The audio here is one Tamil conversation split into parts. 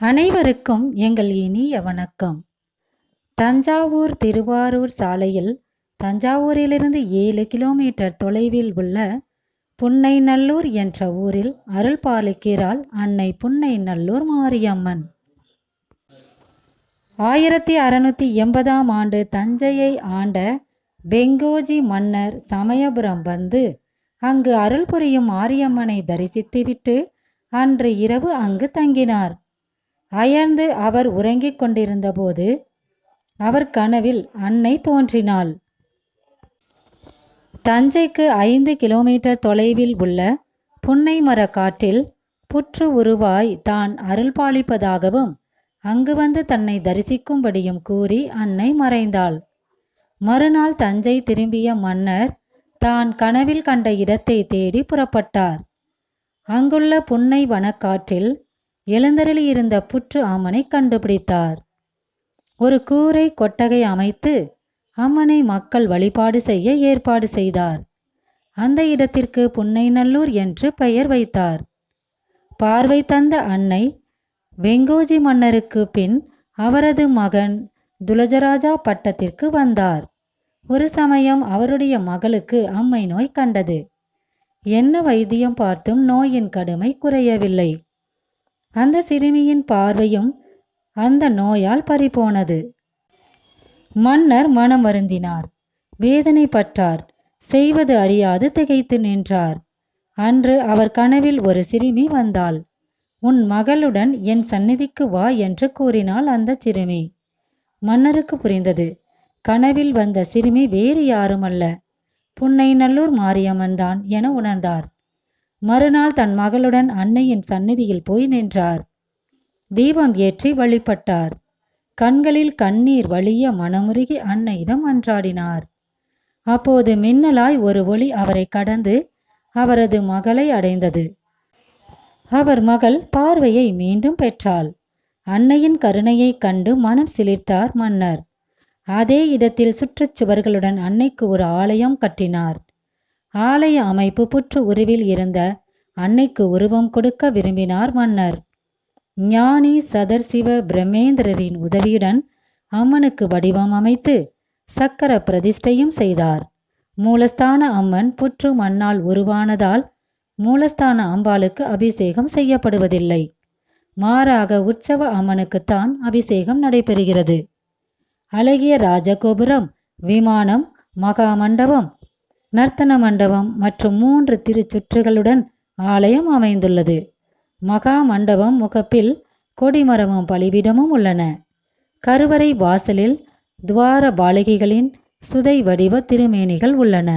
அனைவருக்கும் எங்கள் இனிய வணக்கம். தஞ்சாவூர் திருவாரூர் சாலையில் தஞ்சாவூரிலிருந்து ஏழு கிலோமீட்டர் தொலைவில் உள்ள புன்னைநல்லூர் என்ற ஊரில் அருள் பாலிக்கிறாள் அன்னை புன்னைநல்லூர் மாரியம்மன். ஆயிரத்தி அறுநூத்தி எண்பதாம் ஆண்டு தஞ்சையை ஆண்ட பெங்கோஜி மன்னர் சமயபுரம் வந்து அங்கு அருள் புரியும் மாரியம்மனை தரிசித்துவிட்டு அன்று இரவு அங்கு தங்கினார். அயர்ந்து அவர் உறங்கிக் கொண்டிருந்தபோது அவர் கனவில் அன்னை தோன்றினாள். தஞ்சைக்கு ஐந்து கிலோமீட்டர் தொலைவில் உள்ள புன்னைமர காட்டில் புற்று உருவாய் தான் அருள்பாலிப்பதாகவும் அங்கு வந்து தன்னை தரிசிக்கும்படியும் கூறி அன்னை மறைந்தாள். மறுநாள் தஞ்சை திரும்பிய மன்னர் தான் கனவில் கண்ட இடத்தை தேடி புறப்பட்டார். அங்குள்ள புன்னை எழுந்தருளி இருந்த புற்று அம்மனை கண்டுபிடித்தார். ஒரு கூரை கொட்டகை அமைத்து அம்மனை மக்கள் வழிபாடு செய்ய ஏற்பாடு செய்தார். அந்த இடத்திற்கு புன்னைநல்லூர் என்று பெயர் வைத்தார். பார்வை தந்த அன்னை வெங்கோஜி மன்னருக்கு பின் அவரது மகன் துலஜராஜா பட்டத்திற்கு வந்தார். ஒரு சமயம் அவருடைய மகளுக்கு அம்மை நோய் கண்டது. என்ன வைத்தியம் பார்த்தும் நோயின் கடுமை குறையவில்லை. அந்த சிறுமியின் பார்வையும் அந்த நோயால் பறிபோனது. மன்னர் மனம் வருந்தினார். வேதனைப்பட்டார். செய்வது அறியாது திகைத்து நின்றார். அன்று அவர் கனவில் ஒரு சிறுமி வந்தாள். உன் மகளுடன் என் சந்நிதிக்கு வா என்று கூறினாள் அந்த சிறுமி. மன்னருக்கு புரிந்தது. கனவில் வந்த சிறுமி வேறு யாருமல்ல. புன்னைநல்லூர் மாரியம்மன் தான் என உணர்ந்தார். மறுநாள் தன் மகளுடன் அன்னையின் சந்நிதியில் போய் நின்றார். தீபம் ஏற்றி வழிபட்டார். கண்களில் கண்ணீர் வழிய மனமுருகி அன்னையிடம் அன்றாடினார். அப்போது மின்னலாய் ஒரு ஒளி அவரை கடந்து அவரது மகளை அடைந்தது. அவர் மகள் பார்வையை மீண்டும் பெற்றாள். அன்னையின் கருணையைக் கண்டு மனம் சிலிர்த்தார் மன்னர். அதே இடத்தில் சுற்றுச்சுவர்களுடன் அன்னைக்கு ஒரு ஆலயம் கட்டினார். ஆலய அமைப்பு புற்று உருவில் இருந்த அன்னைக்கு உருவம் கொடுக்க விரும்பினார் மன்னர். ஞானி சதர்சிவ பிரம்மேந்திரரின் உதவியுடன் அம்மனுக்கு வடிவம் அமைத்து சக்கர பிரதிஷ்டையும் செய்தார். மூலஸ்தான அம்மன் புற்று மண்ணால் உருவானதால் மூலஸ்தான அம்பாளுக்கு அபிஷேகம் செய்யப்படுவதில்லை. மாறாக உற்சவ அம்மனுக்குத்தான் அபிஷேகம் நடைபெறுகிறது. அழகிய ராஜகோபுரம் விமானம் மகா மண்டபம் நர்த்தன மண்டபம் மற்றும் மூன்று திருச்சுற்றுகளுடன் ஆலயம் அமைந்துள்ளது. மகா மண்டபம் முகப்பில் கொடிமரமும் பலிபீடமும் உள்ளன. கருவறை வாசலில் துவார பாலகிகளின் சுதை வடிவ திருமேனிகள் உள்ளன.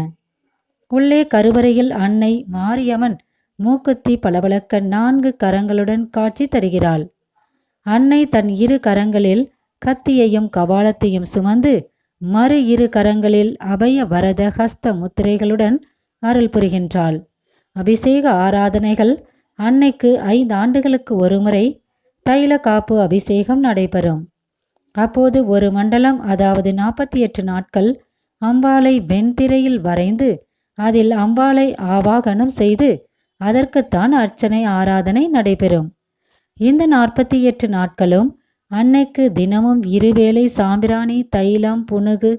உள்ளே கருவறையில் அன்னை மாரியம்மன் மூக்குத்தி பளபளக்க நான்கு கரங்களுடன் காட்சி தருகிறாள். அன்னை தன் இரு கரங்களில் கத்தியையும் கபாலத்தையும் சுமந்து மறு இரு கரங்களில் அபய வரத ஹஸ்த முத்திரைகளுடன் அருள் புரிகின்றாள். அபிஷேக ஆராதனைகள் அன்னைக்கு ஐந்து ஆண்டுகளுக்கு ஒருமுறை தைல காப்பு அபிஷேகம் நடைபெறும். அப்போது ஒரு மண்டலம் அதாவது நாற்பத்தி எட்டு நாட்கள் அம்பாளை வெண்திரையில் வரைந்து அதில் அம்பாளை ஆவாகனம் செய்து அதற்குத்தான் அர்ச்சனை ஆராதனை நடைபெறும். இந்த நாற்பத்தி எட்டு நாட்களும் அன்னைக்கு தினமும் இருவேளை சாம்பிராணி தைலம் புனுகு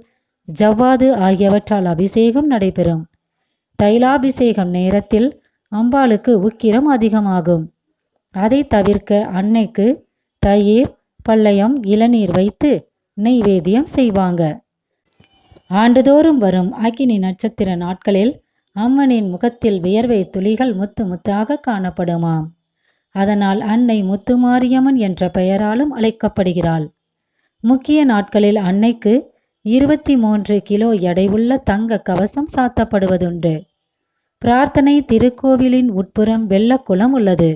ஜவ்வாது ஆகியவற்றால் அபிஷேகம் நடைபெறும். தைலாபிஷேகம் நேரத்தில் அம்பாளுக்கு உக்கிரம் அதிகமாகும். அதை தவிர்க்க அன்னைக்கு தயிர் பள்ளயம் இளநீர் வைத்து நெய்வேத்தியம் செய்வாங்க. ஆண்டுதோறும் வரும் அக்கினி நட்சத்திர நாட்களில் அம்மனின் முகத்தில் வியர்வை துளிகள் முத்து முத்தாக காணப்படுமாம். அதனால் அன்னை முத்துமாரியம்மன் என்ற பெயராலும் அழைக்கப்படுகிறாள். முக்கிய நாட்களில் அன்னைக்கு இருபத்தி மூன்று கிலோ எடையுள்ள தங்க கவசம் சாத்தப்படுவதுண்டு. பிரார்த்தனை திருக்கோவிலின் உட்புறம் வெள்ளக்குளம் உள்ளது.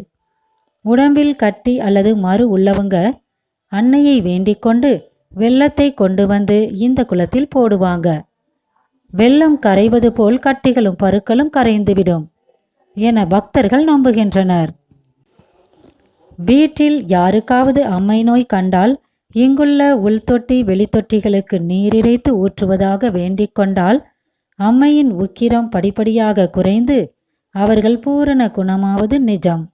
உடம்பில் கட்டி அல்லது மறு உள்ளவங்க அன்னையை வேண்டிக் கொண்டு வெள்ளத்தை கொண்டு வந்து இந்த குளத்தில் போடுவாங்க. வெள்ளம் கரைவது போல் கட்டிகளும் பருக்களும் கரைந்துவிடும் என பக்தர்கள் நம்புகின்றனர். வீட்டில் யாருக்காவது அம்மை நோய் கண்டால் இங்குள்ள உள்தொட்டி வெளித்தொட்டிகளுக்கு நீரிறைத்து ஊற்றுவதாக வேண்டிக் கொண்டால் அம்மையின் உக்கிரம் படிப்படியாக குறைந்து அவர்கள் பூரண குணமாவது நிஜம்.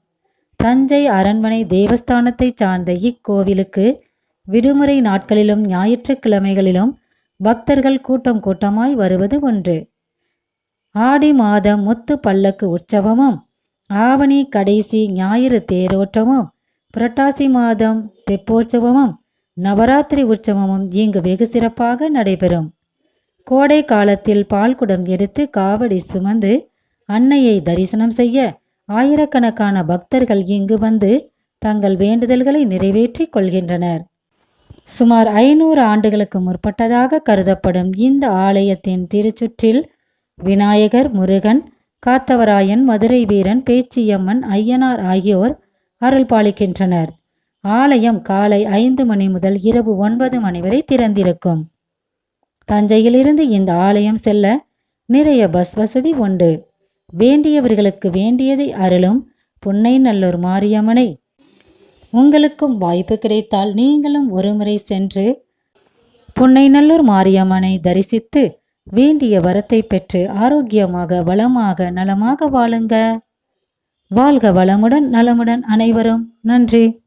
தஞ்சை அரண்மனை தேவஸ்தானத்தைச் சார்ந்த இக்கோவிலுக்கு விடுமுறை நாட்களிலும் ஞாயிற்றுக்கிழமைகளிலும் பக்தர்கள் கூட்டம் கூட்டமாய் வருவது ஒன்று. ஆடி மாதம் முத்து பல்லக்கு உற்சவமும் ஆவணி கடைசி ஞாயிறு தேரோட்டமும் புரட்டாசி மாதம் தெப்போற்சவமும் நவராத்திரி உற்சவமும் இங்கு வெகு சிறப்பாக நடைபெறும். கோடை காலத்தில் பால்குடம் எடுத்து காவடி சுமந்து அன்னையை தரிசனம் செய்ய ஆயிரக்கணக்கான பக்தர்கள் இங்கு வந்து தங்கள் வேண்டுதல்களை நிறைவேற்றிக் கொள்கின்றனர். சுமார் ஐநூறு ஆண்டுகளுக்கு முற்பட்டதாக கருதப்படும் இந்த ஆலயத்தின் திருச்சுற்றில் விநாயகர் முருகன் காத்தவராயன் மதுரை வீரன் பேச்சியம்மன் ஐயனார் ஆகியோர் அருள் பாலிக்கின்றனர். ஆலயம் காலை ஐந்து மணி முதல் இரவு ஒன்பது மணி வரை திறந்திருக்கும். தஞ்சையிலிருந்து இந்த ஆலயம் செல்ல நிறைய பஸ் வசதி உண்டு. வேண்டியவர்களுக்கு வேண்டியதை அருளும் புன்னை நல்லூர் மாரியம்மனை. உங்களுக்கும் வாய்ப்பு கிடைத்தால் நீங்களும் ஒருமுறை சென்று புன்னைநல்லூர் மாரியம்மனை தரிசித்து வேண்டிய வரத்தை பெற்று ஆரோக்கியமாக வளமாக நலமாக வாழுங்க. வாழ்க வளமுடன் நலமுடன் அனைவரும். நன்றி.